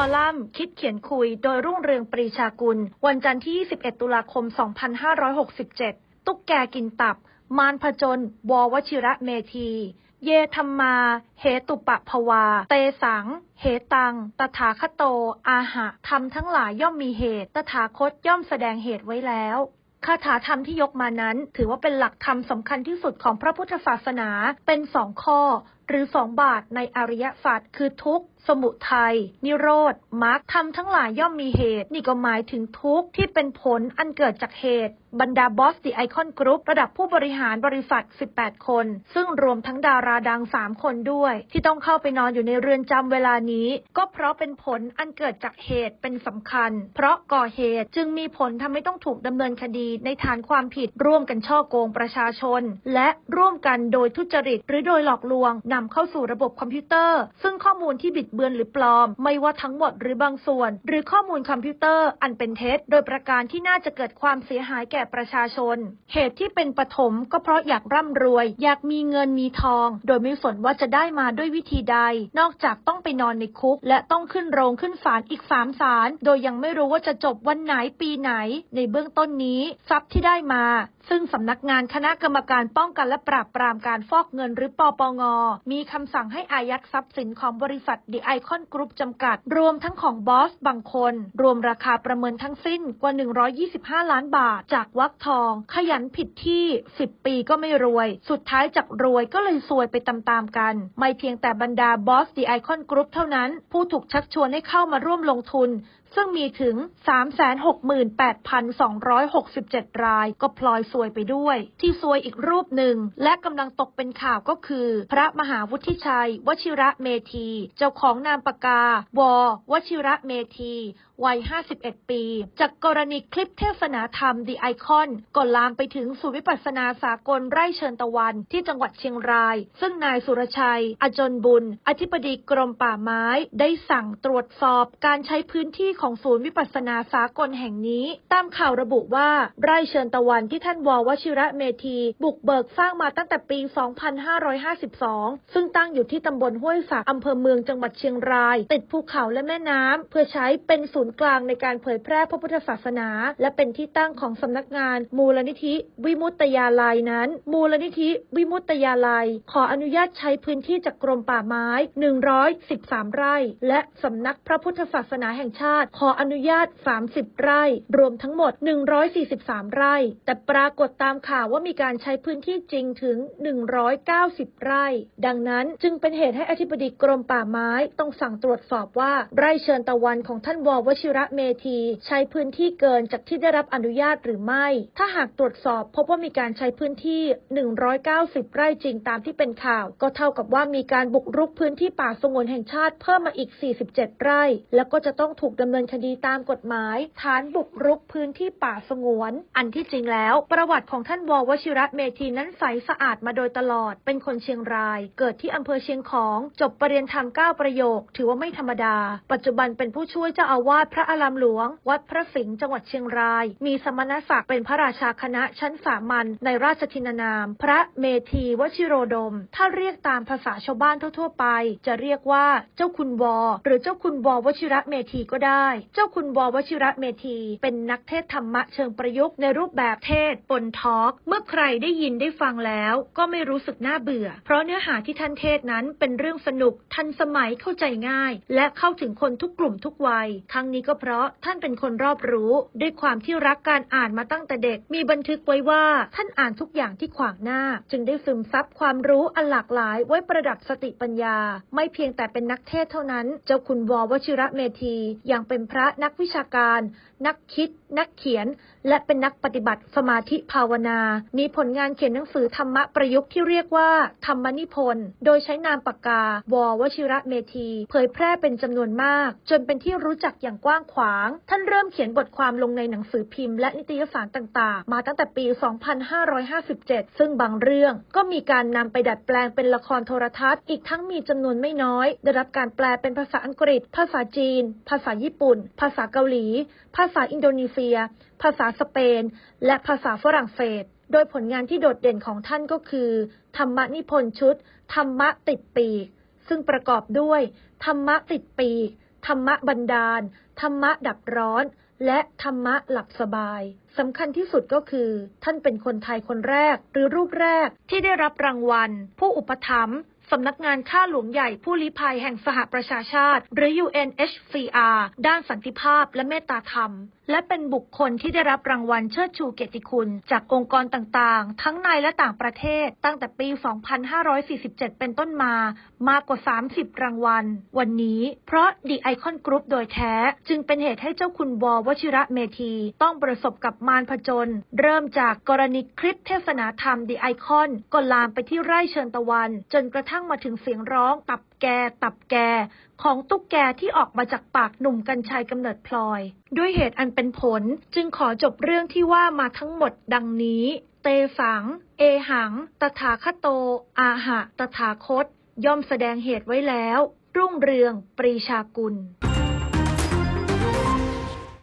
อลัมน์คิดเขียนคุยโดยรุ่งเรืองปรีชากุล วันจันทร์ที่ 21 ตุลาคม 2567 ตุ๊กแกกินตับ มารผจญววชิระเมธี เยธรรมา เหตุปะภวา เตสัง เหตัง ตถาคโต อาหะธรรมทั้งหลายย่อมมีเหตุ ตถาคตย่อมแสดงเหตุไว้แล้วคาถาธรรมที่ยกมานั้น ถือว่าเป็นหลักธรรมสำคัญที่สุดของพระพุทธศาสนาเป็นสองข้อ หรือสองบาทในอริยศาสัจคือทุกข์ สมุทัย นิโรธมรรคธรรมทั้งหลายย่อมมีเหตุ นี่ก็หมายถึงทุกข์ที่เป็นผลอันเกิดจากเหตุ บรรดาบอสดีไอคอนกรุ๊ประดับผู้บริหารบริษัท 18 คน ซึ่งรวมทั้งดาราดัง 3 คนด้วย ที่ต้องเข้าไปนอนอยู่ในเรือนจำเวลานี้ ก็เพราะเป็นผลอันเกิดจากเหตุเป็นสำคัญ เพราะก่อเหตุจึงมีผลทำให้ต้องถูกดำเนินคดีในฐานความผิดร่วมกันช่อโกงประชาชน และร่วมกันโดยทุจริต หรือโดยหลอกลวงนำเข้าสู่ระบบคอมพิวเตอร์ ซึ่งข้อมูลที่บิดเบือนหรือปลอม ไม่ว่าทั้งหมดหรือบางส่วน หรือข้อมูลคอมพิวเตอร์อันเป็นเท็จ โดยประการที่น่าจะเกิดความเสียหายแก่ประชาชน เหตุที่เป็นปฐมก็เพราะอยากร่ำรวย อยากมีเงินมีทอง โดยไม่สนว่าจะได้มาด้วยวิธีใด นอกจากต้องไปนอนในคุก และต้องขึ้นโรงขึ้นศาลอีกสามศาลโดยยังไม่รู้ว่าจะจบวันไหนปีไหน ในเบื้องต้นนี้ ทรัพย์ที่ได้มา ซึ่งสำนักงานคณะกรรมการป้องกันและปราบปรามการฟอกเงินหรือปปง มีคำสั่งให้อายัดทรัพย์สินของบริษัทดีไอคอนกรุ๊ปจำกัด รวมทั้งของบอสบางคน รวมราคาประเมินทั้งสิ้นกว่า 125 ล้านบาท จากวักทอง ขยันผิดที่ 10 ปีก็ไม่รวย สุดท้ายจากรวยก็เลยซวยไปตามๆกัน ไม่เพียงแต่บรรดาบอสดีไอคอนกรุ๊ปเท่านั้น ผู้ถูกชักชวนให้เข้ามาร่วมลงทุนซึ่งมีถึง 368,267 ราย ก็พลอยซวยไปด้วย ที่ซวยอีกรูปหนึ่ง และกำลังตกเป็นข่าวก็คือ พระมหาวุฒิชัย วชิระเมธี เจ้าของนามปากกาววชิระเมธี วัย 51 ปี จากกรณีคลิปเทศนาธรรมดีไอคอนก็ลามไปถึงศูนย์วิปัสสนาสากลไร่เชิญตะวันที่จังหวัดเชียงราย ซึ่งนายสุรชัย อจนบุญ อธิบดีกรมป่าไม้ ได้สั่งตรวจสอบการใช้พื้นที่ของศูนย์วิปัสสนาสากลแห่งนี้ ตามข่าวระบุว่าไร่เชิญตะวันที่ท่านววชิระเมธี บุกเบิกสร้างมาตั้งแต่ปี 2552 ซึ่งตั้งอยู่ที่ตำบลห้วยสักอำเภอเมืองจังหวัดเชียงราย ติดภูเขาและแม่น้ำเพื่อใช้เป็นศูนย์กลางในการเผยแพร่พระพุทธศาสนา และเป็นที่ตั้งของสำนักงาน มูลนิธิ วิมุตตยาลัยนั้น มูลนิธิวิมุตตยาลัย ขออนุญาตใช้พื้นที่จากกรมป่าไม้ 113 ไร่ และสำนักพระพุทธศาสนาแห่งชาติ ขออนุญาต 30 ไร่ รวมทั้งหมด 143 ไร่ แต่ปรากฏตามข่าวว่ามีการใช้พื้นที่จริงถึง 190 ไร่ ดังนั้นจึงเป็นเหตุให้อธิบดีกรมป่าไม้ต้องสั่งตรวจสอบว่าไร่เชิญตะวันของท่านววชิระเมธี ใช้พื้นที่เกินจากที่ได้รับอนุญาตหรือไม่ ถ้าหากตรวจสอบพบว่ามีการใช้พื้นที่ 190 ไร่จริงตามที่เป็นข่าว ก็เท่ากับว่ามีการบุกรุกพื้นที่ป่าสงวนแห่งชาติเพิ่มมาอีก 47 ไร่ แล้วก็จะต้องถูกดำเนินคดีตามกฎหมาย ฐานบุกรุกพื้นที่ป่าสงวน อันที่จริงแล้ว ประวัติของท่านววชิระเมธีนั้นใสสะอาดมาโดยตลอด เป็นคนเชียงราย เกิดที่อำเภอเชียงของ จบปรริญญาธรรม9ประโยค ถือว่าไม่ธรรมดา ปัจจุบันเป็นผู้ช่วยเจ้าอาวาสพระอารามหลวง วัดพระสิงห์จังหวัดเชียงราย มีสมณศักดิ์เป็นพระราชาคณะชั้นสามัญในราชทินานาม พระเมธีวชิโรดม ถ้าเรียกตามภาษาชาวบ้านทั่ว ๆ ไป จะเรียกว่าเจ้าคุณวอ หรือเจ้าคุณวอวชิระเมธีก็ได้ เจ้าคุณวอวชิระเมธีเป็นนักเทศธรรมะเชิงประยุกต์ในรูปแบบเทศปนทอล์กเมื่อใครได้ยินได้ฟังแล้ว ก็ไม่รู้สึกน่าเบื่อ เพราะเนื้อหาที่ท่านเทศนั้นเป็นเรื่องสนุกทันสมัยเข้าใจง่าย และเข้าถึงคนทุกกลุ่มทุกวัยทั้งนี้ก็เพราะท่านเป็นคนรอบรู้ ด้วยความที่รักการอ่านมาตั้งแต่เด็ก มีบันทึกไว้ว่าท่านอ่านทุกอย่างที่ขวางหน้า จึงได้ซึมซับความรู้อันหลากหลาย ไว้ประดับสติปัญญา ไม่เพียงแต่เป็นนักเทศเท่านั้น เจ้าคุณววชิระเมธียังเป็นพระนักวิชาการ นักคิด นักเขียน และเป็นนักปฏิบัติสมาธิภาวนา มีผลงานเขียนหนังสือธรรมะประยุกต์ที่เรียกว่า ธรรมนิพนธ์โดยใช้นามปากกาววชิระเมธี เผยแพร่เป็นจำนวนมาก จนเป็นที่รู้จักอย่างกว้างขวาง ท่านเริ่มเขียนบทความลงในหนังสือพิมพ์และนิตยสารต่างๆ มาตั้งแต่ปี 2557 ซึ่งบางเรื่องก็มีการนำไปดัดแปลงเป็นละครโทรทัศน์ อีกทั้งมีจำนวนไม่น้อย ได้รับการแปลเป็นภาษาอังกฤษ ภาษาจีน ภาษาญี่ปุ่น ภาษาเกาหลี ภาษาอินโดนีเซีย ภาษาสเปน และภาษาฝรั่งเศส โดยผลงานที่โดดเด่นของท่านก็คือ ธรรมนิพนธ์ชุด ธรรมะติดปีก ซึ่งประกอบด้วย ธรรมะติดปีก ธรรมะบันดาล ธรรมะดับร้อน และธรรมะหลับสบายสำคัญที่สุดก็คือ ท่านเป็นคนไทยคนแรก หรือรูปแรกที่ได้รับรางวัล ผู้อุปถัมภ์ สำนักงานข้าหลวงใหญ่ผู้ลี้ภัยแห่งสหประชาชาติ หรือ UNHCR ด้านสันติภาพและเมตตาธรรม และเป็นบุคคลที่ได้รับรางวัลเชิดชูเกียรติคุณ จากองค์กรต่างๆ ทั้งในและต่างประเทศ ตั้งแต่ปี 2547 เป็นต้นมามากกว่า 30 รางวัล วันนี้เพราะ The Icon Group โดยแท้ จึงเป็นเหตุให้เจ้าคุณววชิระเมธี ต้องประสบกับมารผจญเริ่มจากกรณีคลิปเทศนาธรรม The Icon ก็ลามไปที่ไร่เชิญตะวัน จนกระทั่งทั่งมาถึงเสียงร้อง ตับแก ตับแก ของตุ๊กแกที่ออกมาจากปากหนุ่มกัญชัยกำเนิดพลอย ด้วยเหตุอันเป็นผลจึงขอจบเรื่องที่ว่ามาทั้งหมดดังนี้ เตสัง เอหัง ตถาคโต อาหะ ตถาคต ย่อมแสดงเหตุไว้แล้ว รุ่งเรือง ปรีชากุล